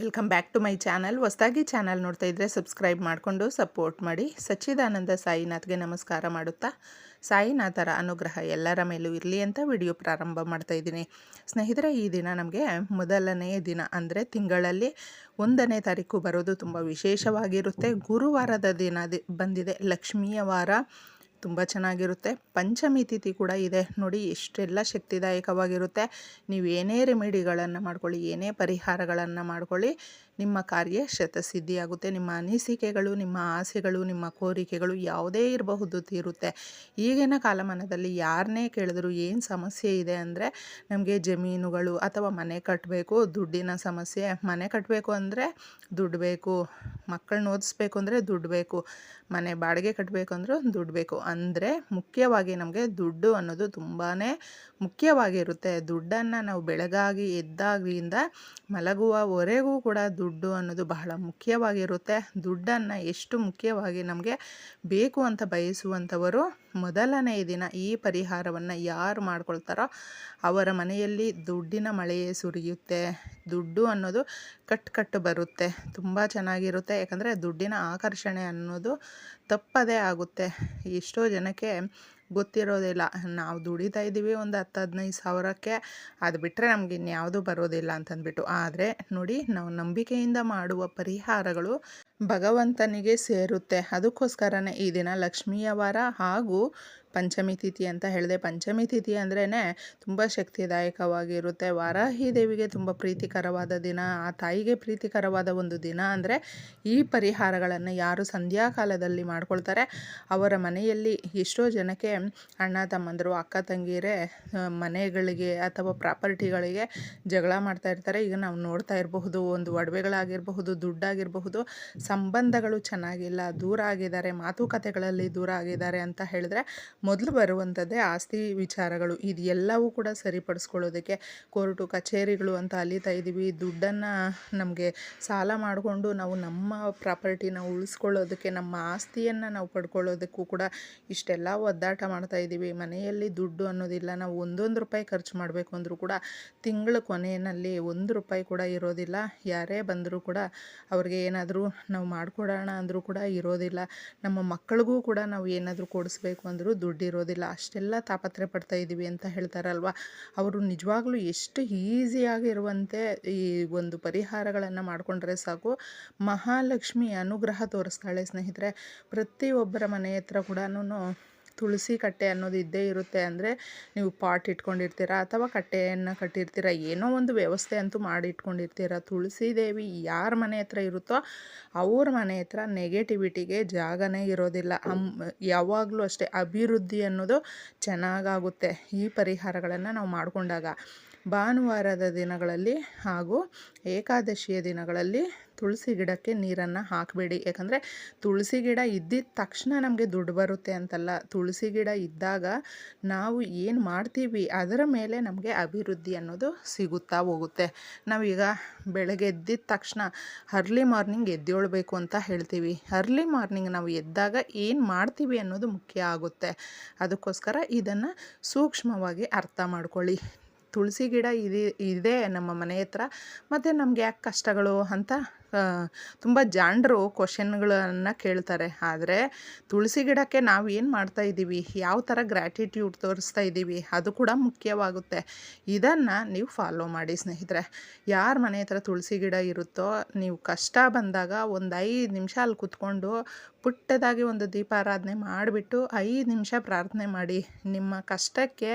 Welcome back to my channel ಹೊಸದಾಗಿ channel ನೋಡ್ತಾ ಇದ್ದರೆ ಸಬ್ಸ್ಕ್ರೈಬ್ ಮಾಡಿಕೊಂಡು ಸಪೋರ್ಟ್ ಮಾಡಿ. ಸಚ್ಚಿದಾನಂದ ಸಾಯಿನಾಥ್ಗೆ ನಮಸ್ಕಾರ ಮಾಡುತ್ತಾ. ಸಾಯಿನಾಥರ ಅನುಗ್ರಹ ಎಲ್ಲರ ಮೇಲೂ ಇರಲಿ ಅಂತ ವಿಡಿಯೋ ಪ್ರಾರಂಭ ಮಾಡ್ತಾ ಇದ್ದೀನಿ. ಸ್ನೇಹಿತರೆ, ಈ ದಿನ ನಮಗೆ ಮೊದಲನೆಯ ದಿನ ಅಂದರೆ ತಿಂಗಳಲ್ಲಿ ಒಂದನೇ ತಾರೀಕು ಬರೋದು ತುಂಬ ವಿಶೇಷವಾಗಿರುತ್ತೆ. ಗುರುವಾರದ ದಿನ ಬಂದಿದೆ ಲಕ್ಷ್ಮಿಯ ವಾರ. ತುಂಬ ಚೆನ್ನಾಗಿರುತ್ತೆ. ಪಂಚಮಿ ತಿಥಿ ಕೂಡ ಇದೆ. ನೋಡಿ, ಎಷ್ಟೆಲ್ಲ ಶಕ್ತಿದಾಯಕವಾಗಿರುತ್ತೆ. ನೀವು ಏನೇ ರೆಮಿಡಿಗಳನ್ನು ಮಾಡ್ಕೊಳ್ಳಿ, ಏನೇ ಪರಿಹಾರಗಳನ್ನು ಮಾಡ್ಕೊಳ್ಳಿ ನಿಮ್ಮ ಕಾರ್ಯ ಶತಸಿದ್ಧಿಯಾಗುತ್ತೆ. ನಿಮ್ಮ ಅನಿಸಿಕೆಗಳು, ನಿಮ್ಮ ಆಸೆಗಳು, ನಿಮ್ಮ ಕೋರಿಕೆಗಳು ಯಾವುದೇ ಇರಬಹುದು ತೀರುತ್ತೆ. ಈಗಿನ ಕಾಲಮಾನದಲ್ಲಿ ಯಾರನ್ನೇ ಕೇಳಿದ್ರು ಏನು ಸಮಸ್ಯೆ ಇದೆ ಅಂದರೆ ನಮಗೆ ಜಮೀನುಗಳು ಅಥವಾ ಮನೆ ಕಟ್ಟಬೇಕು ದುಡ್ಡಿನ ಸಮಸ್ಯೆ. ಮನೆ ಕಟ್ಟಬೇಕು ಅಂದರೆ ದುಡ್ಡು ಬೇಕು. ಮಕ್ಕಳನ್ನ ಓದಿಸ್ಬೇಕು ಅಂದರೆ ದುಡ್ಡು ಬೇಕು. ಮನೆ ಬಾಡಿಗೆ ಕಟ್ಟಬೇಕು ಅಂದರೂ ದುಡ್ಡು ಬೇಕು. ಅಂದರೆ ಮುಖ್ಯವಾಗಿ ನಮಗೆ ದುಡ್ಡು ಅನ್ನೋದು ತುಂಬಾ ಮುಖ್ಯವಾಗಿರುತ್ತೆ. ದುಡ್ಡನ್ನು ನಾವು ಬೆಳಗಾಗಿ ಎದ್ದಾಗಿಂದ ಮಲಗುವವರೆಗೂ ಕೂಡ ದುಡ್ಡು ಅನ್ನೋದು ಬಹಳ ಮುಖ್ಯವಾಗಿರುತ್ತೆ. ದುಡ್ಡನ್ನು ಎಷ್ಟು ಮುಖ್ಯವಾಗಿ ನಮಗೆ ಬೇಕು ಅಂತ ಬಯಸುವಂಥವರು ಮೊದಲನೇ ದಿನ ಈ ಪರಿಹಾರವನ್ನು ಯಾರು ಮಾಡ್ಕೊಳ್ತಾರೋ ಅವರ ಮನೆಯಲ್ಲಿ ದುಡ್ಡಿನ ಮಳೆಯೇ ಸುರಿಯುತ್ತೆ. ದುಡ್ಡು ಅನ್ನೋದು ಕಟ್ ಕಟ್ಟು ಬರುತ್ತೆ. ತುಂಬ ಚೆನ್ನಾಗಿರುತ್ತೆ. ಯಾಕಂದರೆ ದುಡ್ಡಿನ ಆಕರ್ಷಣೆ ಅನ್ನೋದು ತಪ್ಪದೇ ಆಗುತ್ತೆ. ಎಷ್ಟೋ ಜನಕ್ಕೆ ಗೊತ್ತಿರೋದಿಲ್ಲ ನಾವು ದುಡಿತಾ ಇದ್ದೀವಿ ಒಂದು ಹತ್ತು ಹದಿನೈದು ಸಾವಿರಕ್ಕೆ. ಅದು ಬಿಟ್ಟರೆ ನಮ್ಗೆ ಇನ್ಯಾವುದೂ ಬರೋದಿಲ್ಲ ಅಂತಂದ್ಬಿಟ್ಟು. ಆದರೆ ನೋಡಿ, ನಾವು ನಂಬಿಕೆಯಿಂದ ಮಾಡುವ ಪರಿಹಾರಗಳು ಭಗವಂತನಿಗೆ ಸೇರುತ್ತೆ. ಅದಕ್ಕೋಸ್ಕರನೇ ಈ ದಿನ ಲಕ್ಷ್ಮಿಯ ವಾರ ಹಾಗೂ ಪಂಚಮಿ ತಿಥಿ ಅಂತ ಹೇಳಿದೆ. ಪಂಚಮಿ ತಿಥಿ ಅಂದ್ರೇ ತುಂಬ ಶಕ್ತಿದಾಯಕವಾಗಿರುತ್ತೆ. ವಾರಾಹಿ ದೇವಿಗೆ ತುಂಬ ಪ್ರೀತಿಕರವಾದ ದಿನ, ಆ ತಾಯಿಗೆ ಪ್ರೀತಿಕರವಾದ ಒಂದು ದಿನ ಅಂದರೆ ಈ ಪರಿಹಾರಗಳನ್ನು ಯಾರು ಸಂಧ್ಯಾಕಾಲದಲ್ಲಿ ಮಾಡ್ಕೊಳ್ತಾರೆ. ಅವರ ಮನೆಯಲ್ಲಿ ಎಷ್ಟೋ ಜನಕ್ಕೆ ಅಣ್ಣ, ತಮ್ಮಂದರು, ಅಕ್ಕ, ತಂಗಿಯರೇ ಮನೆಗಳಿಗೆ ಅಥವಾ ಪ್ರಾಪರ್ಟಿಗಳಿಗೆ ಜಗಳ ಮಾಡ್ತಾ ಇರ್ತಾರೆ. ಈಗ ನಾವು ನೋಡ್ತಾ ಇರಬಹುದು, ಒಂದು ಒಡವೆಗಳಾಗಿರಬಹುದು, ದುಡ್ಡಾಗಿರಬಹುದು ಸಂಬಂಧಗಳು ಚೆನ್ನಾಗಿಲ್ಲ, ದೂರ ಆಗಿದ್ದಾರೆ, ಮಾತುಕತೆಗಳಲ್ಲಿ ದೂರ ಆಗಿದ್ದಾರೆ ಅಂತ ಹೇಳಿದ್ರೆ ಮೊದಲು ಬರುವಂಥದ್ದೇ ಆಸ್ತಿ ವಿಚಾರಗಳು. ಇದು ಕೂಡ ಸರಿಪಡಿಸ್ಕೊಳ್ಳೋದಕ್ಕೆ ಕೋರ್ಟು, ಕಚೇರಿಗಳು ಅಂತ ಅಲಿತಾ ಇದ್ದೀವಿ. ದುಡ್ಡನ್ನು ನಮಗೆ ಸಾಲ ಮಾಡಿಕೊಂಡು ನಾವು ನಮ್ಮ ಪ್ರಾಪರ್ಟಿನ ಉಳಿಸ್ಕೊಳ್ಳೋದಕ್ಕೆ, ನಮ್ಮ ಆಸ್ತಿಯನ್ನು ನಾವು ಪಡ್ಕೊಳ್ಳೋದಕ್ಕೂ ಕೂಡ ಇಷ್ಟೆಲ್ಲ ಒದ್ದಾಟ ಮಾಡ್ತಾ ಇದ್ದೀವಿ. ಮನೆಯಲ್ಲಿ ದುಡ್ಡು ಅನ್ನೋದಿಲ್ಲ. ನಾವು ಒಂದೊಂದು ರೂಪಾಯಿ ಖರ್ಚು ಮಾಡಬೇಕು ಅಂದರೂ ಕೂಡ ತಿಂಗಳ ಕೊನೆಯಲ್ಲಿ ಒಂದು ರೂಪಾಯಿ ಕೂಡ ಇರೋದಿಲ್ಲ. ಯಾರೇ ಬಂದರೂ ಕೂಡ ಅವ್ರಿಗೆ ಏನಾದರೂ ನಾವು ಮಾಡಿಕೊಡೋಣ ಅಂದರೂ ಕೂಡ ಇರೋದಿಲ್ಲ. ನಮ್ಮ ಮಕ್ಕಳಿಗೂ ಕೂಡ ನಾವು ಏನಾದರೂ ಕೊಡಿಸ್ಬೇಕು ಅಂದರೂ ದುಡ್ಡು ಇರೋದಿಲ್ಲ. ಅಷ್ಟೆಲ್ಲ ತಾಪತ್ರೆ ಪಡ್ತಾ ಇದ್ದೀವಿ ಅಂತ ಹೇಳ್ತಾರಲ್ವ? ಅವರು ನಿಜವಾಗ್ಲೂ ಎಷ್ಟು ಈಸಿಯಾಗಿರುವಂತೆ ಈ ಒಂದು ಪರಿಹಾರಗಳನ್ನು ಮಾಡಿಕೊಂಡ್ರೆ ಸಾಕು. ಮಹಾಲಕ್ಷ್ಮಿ ಅನುಗ್ರಹ ತೋರಿಸ್ತಾಳೆ ಸ್ನೇಹಿತರೆ. ಪ್ರತಿಯೊಬ್ಬರ ಮನೆ ಹತ್ರ ಕೂಡ ತುಳಸಿ ಕಟ್ಟೆ ಅನ್ನೋದು ಇದ್ದೇ ಇರುತ್ತೆ ಅಂದರೆ ನೀವು ಪಾಟ್ ಇಟ್ಕೊಂಡಿರ್ತೀರ ಅಥವಾ ಕಟ್ಟೆಯನ್ನು ಕಟ್ಟಿರ್ತೀರ ಏನೋ ಒಂದು ವ್ಯವಸ್ಥೆ ಅಂತೂ ಮಾಡಿ ಇಟ್ಕೊಂಡಿರ್ತೀರ ತುಳಸಿ ದೇವಿ ಯಾರ ಮನೆ ಹತ್ರ ಇರುತ್ತೋ ಅವ್ರ ಮನೆ ಹತ್ರ ನೆಗೆಟಿವಿಟಿಗೆ ಜಾಗನೇ ಇರೋದಿಲ್ಲ. ಅಮ್, ಯಾವಾಗಲೂ ಅಷ್ಟೇ ಅಭಿವೃದ್ಧಿ ಅನ್ನೋದು ಚೆನ್ನಾಗಾಗುತ್ತೆ ಈ ಪರಿಹಾರಗಳನ್ನು ನಾವು ಮಾಡಿಕೊಂಡಾಗ. ಭಾನುವಾರದ ದಿನಗಳಲ್ಲಿ ಹಾಗೂ ಏಕಾದಶಿಯ ದಿನಗಳಲ್ಲಿ ತುಳಸಿ ಗಿಡಕ್ಕೆ ನೀರನ್ನು ಹಾಕಬೇಡಿ. ಯಾಕಂದರೆ ತುಳಸಿ ಗಿಡ ಇದ್ದಿದ್ದ ತಕ್ಷಣ ನಮಗೆ ದುಡ್ಡು ಬರುತ್ತೆ ಅಂತಲ್ಲ. ತುಳಸಿ ಗಿಡ ಇದ್ದಾಗ ನಾವು ಏನು ಮಾಡ್ತೀವಿ, ಅದರ ಮೇಲೆ ನಮಗೆ ಅಭಿವೃದ್ಧಿ ಅನ್ನೋದು ಸಿಗುತ್ತಾ ಹೋಗುತ್ತೆ. ನಾವೀಗ ಬೆಳಗ್ಗೆ ಎದ್ದಿದ ತಕ್ಷಣ ಅರ್ಲಿ ಮಾರ್ನಿಂಗ್ ಎದ್ದೇಳಬೇಕು ಅಂತ ಹೇಳ್ತೀವಿ. ಅರ್ಲಿ ಮಾರ್ನಿಂಗ್ ನಾವು ಎದ್ದಾಗ ಏನು ಮಾಡ್ತೀವಿ ಅನ್ನೋದು ಮುಖ್ಯ ಆಗುತ್ತೆ. ಅದಕ್ಕೋಸ್ಕರ ಇದನ್ನು ಸೂಕ್ಷ್ಮವಾಗಿ ಅರ್ಥ ಮಾಡ್ಕೊಳ್ಳಿ. ತುಳಸಿ ಗಿಡ ಇದೆ ಇದೆ ನಮ್ಮ ಮನೆ ಹತ್ರ, ಮತ್ತು ನಮಗೆ ಯಾಕೆ ಕಷ್ಟಗಳು ಅಂತ ತುಂಬ ಜಾಣರು ಕ್ವಶನ್ಗಳನ್ನು ಕೇಳ್ತಾರೆ. ಆದರೆ ತುಳಸಿ ಗಿಡಕ್ಕೆ ನಾವು ಏನು ಮಾಡ್ತಾ ಇದ್ದೀವಿ ಯಾವ ಥರ ಗ್ರ್ಯಾಟಿಟ್ಯೂಡ್ ತೋರಿಸ್ತಾ ಇದ್ದೀವಿ ಅದು ಕೂಡ ಮುಖ್ಯವಾಗುತ್ತೆ. ಇದನ್ನು ನೀವು ಫಾಲೋ ಮಾಡಿ ಸ್ನೇಹಿತರೆ. ಯಾರ ಮನೆ ಹತ್ರ ತುಳಸಿ ಗಿಡ ಇರುತ್ತೋ ನೀವು ಕಷ್ಟ ಬಂದಾಗ ಒಂದು ಐದು ನಿಮಿಷ ಅಲ್ಲಿ ಕುತ್ಕೊಂಡು ಪುಟ್ಟದಾಗಿ ಒಂದು ದೀಪಾರಾಧನೆ ಮಾಡಿಬಿಟ್ಟು ಐದು ನಿಮಿಷ ಪ್ರಾರ್ಥನೆ ಮಾಡಿ. ನಿಮ್ಮ ಕಷ್ಟಕ್ಕೆ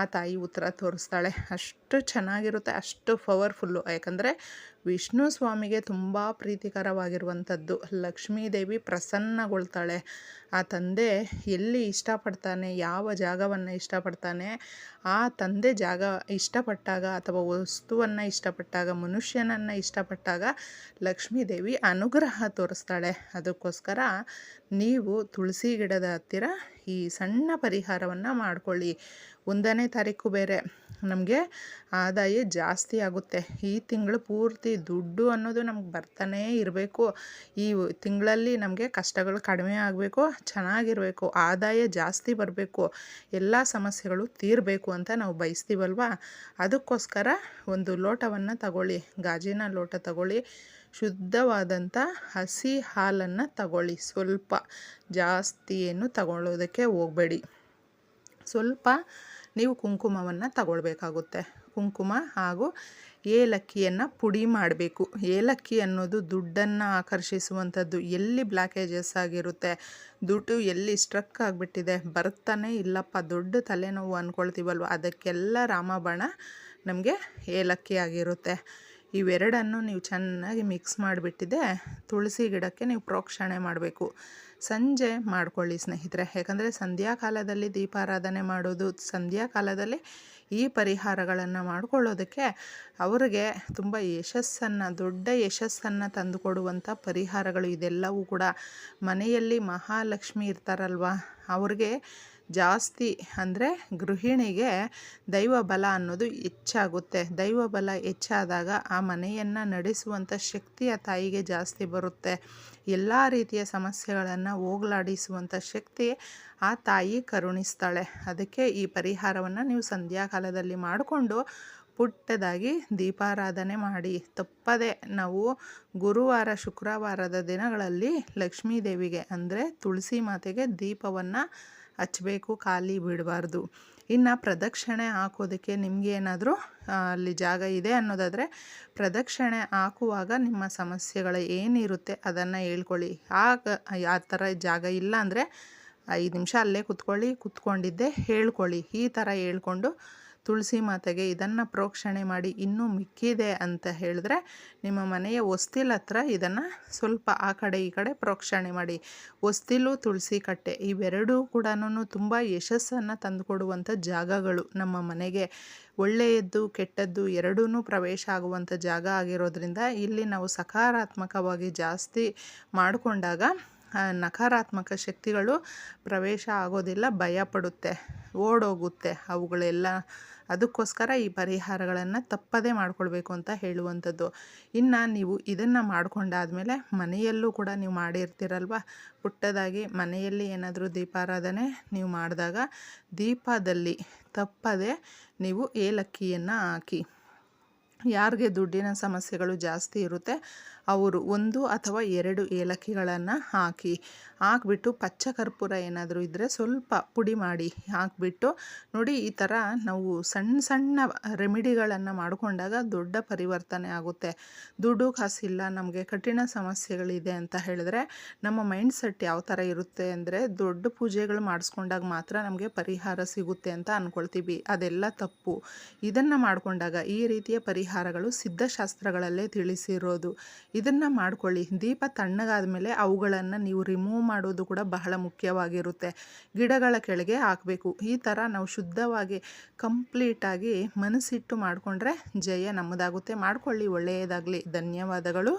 ಆ ತಾಯಿ ಉತ್ತರ ತೋರಿಸ್ತಾಳೆ. ಅಷ್ಟು ಚೆನ್ನಾಗಿರುತ್ತೆ, ಅಷ್ಟು ಪವರ್ಫುಲ್ಲು ಯಾಕಂದರೆ ವಿಷ್ಣು ಸ್ವಾಮಿಗೆ ತುಂಬ ಪ್ರೀತಿಕರವಾಗಿರುವಂಥದ್ದು. ಲಕ್ಷ್ಮೀದೇವಿ ಪ್ರಸನ್ನಗೊಳ್ತಾಳೆ. ಆ ತಂದೆ ಎಲ್ಲಿ ಇಷ್ಟಪಡ್ತಾನೆ, ಯಾವ ಜಾಗವನ್ನು ಇಷ್ಟಪಡ್ತಾನೆ, ಆ ತಂದೆ ಜಾಗ ಇಷ್ಟಪಟ್ಟಾಗ ಅಥವಾ ವಸ್ತುವನ್ನು ಇಷ್ಟಪಟ್ಟಾಗ, ಮನುಷ್ಯನನ್ನು ಇಷ್ಟಪಟ್ಟಾಗ ಲಕ್ಷ್ಮೀದೇವಿ ಅನುಗ್ರಹ ತೋರಿಸ್ತಾಳೆ. ಅದಕ್ಕೋಸ್ಕರ ನೀವು ತುಳಸಿ ಗಿಡದ ಹತ್ತಿರ ಈ ಸಣ್ಣ ಪರಿಹಾರವನ್ನು ಮಾಡಿಕೊಳ್ಳಿ. ಒಂದನೇ ತಾರೀಕು ಬೇರೆ. ನಮಗೆ ಆದಾಯ ಜಾಸ್ತಿ ಆಗುತ್ತೆ. ಈ ತಿಂಗಳು ಪೂರ್ತಿ ದುಡ್ಡು ಅನ್ನೋದು ನಮ್ಗೆ ಬರ್ತಾನೇ ಇರಬೇಕು. ಈ ತಿಂಗಳಲ್ಲಿ ನಮಗೆ ಕಷ್ಟಗಳು ಕಡಿಮೆ ಆಗಬೇಕು, ಚೆನ್ನಾಗಿರಬೇಕು, ಆದಾಯ ಜಾಸ್ತಿ ಬರಬೇಕು, ಎಲ್ಲ ಸಮಸ್ಯೆಗಳು ತೀರಬೇಕು ಅಂತ ನಾವು ಬಯಸ್ತೀವಲ್ವ? ಅದಕ್ಕೋಸ್ಕರ ಒಂದು ಲೋಟವನ್ನು ತಗೊಳ್ಳಿ, ಗಾಜಿನ ಲೋಟ ತಗೊಳ್ಳಿ ಶುದ್ಧವಾದಂಥ ಹಸಿ ಹಾಲನ್ನು ತಗೊಳ್ಳಿ. ಸ್ವಲ್ಪ ಜಾಸ್ತಿ ಏನು ತಗೊಳ್ಳೋದಕ್ಕೆ ಹೋಗಬೇಡಿ. ಸ್ವಲ್ಪ ನೀವು ಕುಂಕುಮವನ್ನು ತಗೊಳ್ಬೇಕಾಗುತ್ತೆ. ಕುಂಕುಮ ಹಾಗೂ ಏಲಕ್ಕಿಯನ್ನು ಪುಡಿ ಮಾಡಬೇಕು. ಏಲಕ್ಕಿ ಅನ್ನೋದು ದುಡ್ಡನ್ನು ಆಕರ್ಷಿಸುವಂಥದ್ದು ಎಲ್ಲಿ ಬ್ಲಾಕೇಜಸ್ ಆಗಿರುತ್ತೆ, ದುಡ್ಡು ಎಲ್ಲಿ ಸ್ಟ್ರಕ್ ಆಗಿಬಿಟ್ಟಿದೆ, ಬರ್ತಾನೆ ಇಲ್ಲಪ್ಪ, ದೊಡ್ಡ ತಲೆನೋವು ಅಂದ್ಕೊಳ್ತೀವಲ್ವ ಅದಕ್ಕೆಲ್ಲ ರಾಮಬಾಣ ನಮಗೆ ಏಲಕ್ಕಿ ಆಗಿರುತ್ತೆ. ಇವೆರಡನ್ನು ನೀವು ಚೆನ್ನಾಗಿ ಮಿಕ್ಸ್ ಮಾಡಿಬಿಟ್ಟಿದೆ, ತುಳಸಿ ಗಿಡಕ್ಕೆ ನೀವು ಪ್ರೋಕ್ಷಣೆ ಮಾಡಬೇಕು. ಸಂಜೆ ಮಾಡ್ಕೊಳ್ಳಿ ಸ್ನೇಹಿತರೆ. ಯಾಕಂದರೆ ಸಂಧ್ಯಾಕಾಲದಲ್ಲಿ ದೀಪಾರಾಧನೆ ಮಾಡೋದು, ಸಂಧ್ಯಾಕಾಲದಲ್ಲಿ ಈ ಪರಿಹಾರಗಳನ್ನು ಮಾಡಿಕೊಳ್ಳೋದಕ್ಕೆ ಅವರಿಗೆ ತುಂಬ ಯಶಸ್ಸನ್ನು, ದೊಡ್ಡ ಯಶಸ್ಸನ್ನು ತಂದುಕೊಡುವಂಥ ಪರಿಹಾರಗಳು ಇದೆಲ್ಲವೂ ಕೂಡ ಮನೆಯಲ್ಲಿ ಮಹಾಲಕ್ಷ್ಮಿ ಇರ್ತಾರಲ್ವ, ಅವ್ರಿಗೆ ಜಾಸ್ತಿ ಅಂದರೆ ಗೃಹಿಣಿಗೆ ದೈವ ಬಲ ಅನ್ನೋದು ಹೆಚ್ಚಾಗುತ್ತೆ. ದೈವ ಬಲ ಹೆಚ್ಚಾದಾಗ ಆ ಮನೆಯನ್ನು ನಡೆಸುವಂಥ ಶಕ್ತಿ ಆ ತಾಯಿಗೆ ಜಾಸ್ತಿ ಬರುತ್ತೆ. ಎಲ್ಲ ರೀತಿಯ ಸಮಸ್ಯೆಗಳನ್ನು ಹೋಗ್ಲಾಡಿಸುವಂಥ ಶಕ್ತಿ ಆ ತಾಯಿ ಕರುಣಿಸ್ತಾಳೆ. ಅದಕ್ಕೆ ಈ ಪರಿಹಾರವನ್ನು ನೀವು ಸಂಧ್ಯಾಕಾಲದಲ್ಲಿ ಮಾಡಿಕೊಂಡು ಪುಟ್ಟದಾಗಿ ದೀಪಾರಾಧನೆ ಮಾಡಿ. ತಪ್ಪದೆ ನಾವು ಗುರುವಾರ, ಶುಕ್ರವಾರದ ದಿನಗಳಲ್ಲಿ ಲಕ್ಷ್ಮೀ ದೇವಿಗೆ ಅಂದರೆ ತುಳಸಿ ಮಾತೆಗೆ ದೀಪವನ್ನು ಹಚ್ಚಬೇಕು, ಖಾಲಿ ಬಿಡಬಾರ್ದು. ಇನ್ನು ಪ್ರದಕ್ಷಿಣೆ ಹಾಕೋದಕ್ಕೆ ನಿಮಗೆ ಏನಾದರೂ ಅಲ್ಲಿ ಜಾಗ ಇದೆ ಅನ್ನೋದಾದರೆ, ಪ್ರದಕ್ಷಿಣೆ ಹಾಕುವಾಗ ನಿಮ್ಮ ಸಮಸ್ಯೆಗಳು ಏನಿರುತ್ತೆ ಅದನ್ನು ಹೇಳ್ಕೊಳ್ಳಿ. ಆಗ, ಆ ಥರ ಜಾಗ ಇಲ್ಲ ಅಂದರೆ ಐದು ನಿಮಿಷ ಅಲ್ಲೇ ಕುತ್ಕೊಳ್ಳಿ, ಕುತ್ಕೊಂಡಿದ್ದೆ ಹೇಳ್ಕೊಳ್ಳಿ. ಈ ಥರ ಹೇಳ್ಕೊಂಡು ತುಳಸಿ ಮಾತೆಗೆ ಇದನ್ನು ಪ್ರೋಕ್ಷಣೆ ಮಾಡಿ ಇನ್ನೂ ಮಿಕ್ಕಿದೆ ಅಂತ ಹೇಳಿದ್ರೆ ನಿಮ್ಮ ಮನೆಯ ಹೊಸ್ತಿಲ್ ಹತ್ರ ಇದನ್ನು ಸ್ವಲ್ಪ ಆ ಕಡೆ ಈ ಕಡೆ ಪ್ರೋಕ್ಷಣೆ ಮಾಡಿ. ಹೊಸ್ತಿಲು, ತುಳಸಿ ಕಟ್ಟೆ ಇವೆರಡೂ ಕೂಡ ತುಂಬ ಯಶಸ್ಸನ್ನು ತಂದುಕೊಡುವಂಥ ಜಾಗಗಳು ನಮ್ಮ ಮನೆಗೆ. ಒಳ್ಳೆಯದ್ದು, ಕೆಟ್ಟದ್ದು ಎರಡೂ ಪ್ರವೇಶ ಆಗುವಂಥ ಜಾಗ ಆಗಿರೋದ್ರಿಂದ ಇಲ್ಲಿ ನಾವು ಸಕಾರಾತ್ಮಕವಾಗಿ ಜಾಸ್ತಿ ಮಾಡಿಕೊಂಡಾಗ ನಕಾರಾತ್ಮಕ ಶಕ್ತಿಗಳು ಪ್ರವೇಶ ಆಗೋದಿಲ್ಲ ಭಯಪಡುತ್ತೆ ಓಡೋಗುತ್ತೆ ಅವುಗಳೆಲ್ಲ. ಅದಕ್ಕೋಸ್ಕರ ಈ ಪರಿಹಾರಗಳನ್ನು ತಪ್ಪದೇ ಮಾಡಿಕೊಳ್ಬೇಕು ಅಂತ ಹೇಳುವಂಥದ್ದು. ಇನ್ನು ನೀವು ಇದನ್ನು ಮಾಡಿಕೊಂಡಾದಮೇಲೆ ಮನೆಯಲ್ಲೂ ಕೂಡ ನೀವು ಮಾಡಿರ್ತೀರಲ್ವ? ಪುಟ್ಟದಾಗಿ ಮನೆಯಲ್ಲಿ ಏನಾದರೂ ದೀಪಾರಾಧನೆ ನೀವು ಮಾಡಿದಾಗ ದೀಪದಲ್ಲಿ ತಪ್ಪದೆ ನೀವು ಏಲಕ್ಕಿಯನ್ನು ಹಾಕಿ. ಯಾರಿಗೆ ದುಡ್ಡಿನ ಸಮಸ್ಯೆಗಳು ಜಾಸ್ತಿ ಇರುತ್ತೆ, ಅವರು ಒಂದು ಅಥವಾ ಎರಡು ಏಲಕ್ಕಿಗಳನ್ನು ಹಾಕಿ, ಹಾಕ್ಬಿಟ್ಟು ಪಚ್ಚ ಕರ್ಪೂರ ಏನಾದರೂ ಇದ್ದರೆ ಸ್ವಲ್ಪ ಪುಡಿ ಮಾಡಿ ಹಾಕಿಬಿಟ್ಟು, ನೋಡಿ ಈ ಥರ ನಾವು ಸಣ್ಣ ಸಣ್ಣ ರೆಮಿಡಿಗಳನ್ನು ಮಾಡಿಕೊಂಡಾಗ ದೊಡ್ಡ ಪರಿವರ್ತನೆ ಆಗುತ್ತೆ. ದುಡ್ಡು ಕಾಸಿಲ್ಲ, ನಮಗೆ ಕಠಿಣ ಸಮಸ್ಯೆಗಳಿದೆ ಅಂತ ಹೇಳಿದ್ರೆ ನಮ್ಮ ಮೈಂಡ್ ಸೆಟ್ ಯಾವ ಥರ ಇರುತ್ತೆ ಅಂದರೆ ದೊಡ್ಡ ಪೂಜೆಗಳು ಮಾಡಿಸ್ಕೊಂಡಾಗ ಮಾತ್ರ ನಮಗೆ ಪರಿಹಾರ ಸಿಗುತ್ತೆ ಅಂತ ಅಂದ್ಕೊಳ್ತೀವಿ ಅದೆಲ್ಲ ತಪ್ಪು. ಇದನ್ನು ಮಾಡಿಕೊಂಡಾಗ ಈ ರೀತಿಯ ಪರಿಹಾರಗಳು ಸಿದ್ಧಶಾಸ್ತ್ರಗಳಲ್ಲೇ ತಿಳಿಸಿರೋದು. ಇದನ್ನು ಮಾಡ್ಕೊಳ್ಳಿ. ದೀಪ ತಣ್ಣಗಾದ ಮೇಲೆ ಅವುಗಳನ್ನು ನೀವು ರಿಮೂವ್ ಮಾಡೋದು ಕೂಡ ಬಹಳ ಮುಖ್ಯವಾಗಿರುತ್ತೆ. ಗಿಡಗಳ ಕೆಳಗೆ ಹಾಕಬೇಕು. ಈ ಥರ ನಾವು ಶುದ್ಧವಾಗಿ ಕಂಪ್ಲೀಟಾಗಿ ಮನಸ್ಸಿಟ್ಟು ಮಾಡಿಕೊಂಡ್ರೆ ಜಯ ನಮ್ಮದಾಗುತ್ತೆ. ಮಾಡಿಕೊಳ್ಳಿ. ಒಳ್ಳೆಯದಾಗಲಿ. ಧನ್ಯವಾದಗಳು.